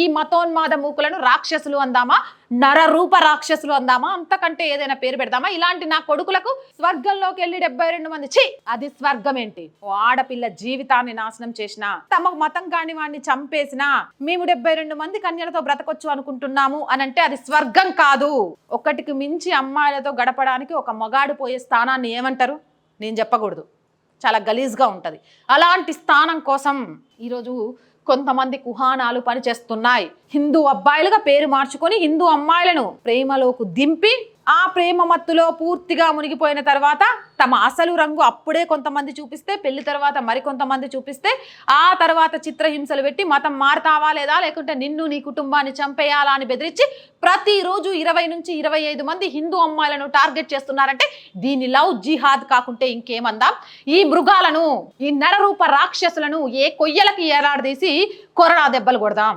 ఈ మతోన్మాద మూకులను రాక్షసులు అందామా? నరరూప రాక్షసులు అందామా? అంతకంటే ఏదైనా పేరు పెడదామా? ఇలాంటి నా కొడుకులకు స్వర్గంలోకి వెళ్ళి డెబ్బై రెండు మంది. చి అది స్వర్గం ఏంటి ఓ ఆడపిల్ల జీవితాన్ని నాశనం చేసిన తమ మతం కాని వాడిని చంపేసిన మేము డెబ్బై రెండు మంది కన్యలతో బ్రతకొచ్చు అనుకుంటున్నాము అని అంటే అది స్వర్గం కాదు. ఒకటికి మించి అమ్మాయిలతో గడపడానికి ఒక మగాడు పోయే స్థానాన్ని ఏమంటారు? నేను చెప్పకూడదు. చాలా గలీజ్గా ఉంటుంది. అలాంటి స్థానం కోసం ఈరోజు కొంతమంది కుహానాలు పనిచేస్తున్నాయి. హిందూ అబ్బాయిలుగా పేరు మార్చుకొని హిందూ అమ్మాయిలను ప్రేమలోకి దింపి ఆ ప్రేమ మత్తులో పూర్తిగా మునిగిపోయిన తర్వాత తమ అసలు రంగు అప్పుడే కొంతమంది చూపిస్తే పెళ్ళి తర్వాత మరికొంతమంది చూపిస్తే ఆ తర్వాత చిత్రహింసలు పెట్టి మతం మారుతావా లేదా? లేకుంటే నిన్ను నీ కుటుంబాన్ని చంపేయాలా అని బెదిరించి ప్రతిరోజు ఇరవై నుంచి ఇరవై ఐదు మంది హిందూ అమ్మాయిలను టార్గెట్ చేస్తున్నారంటే దీన్ని లవ్ జిహాద్ కాకుంటే ఇంకేమందాం? ఈ మృగాలను ఈ నరరూప రాక్షసులను ఏ కొయ్యలకి ఏలాడదీసి కొరడా దెబ్బలు కొడదాం.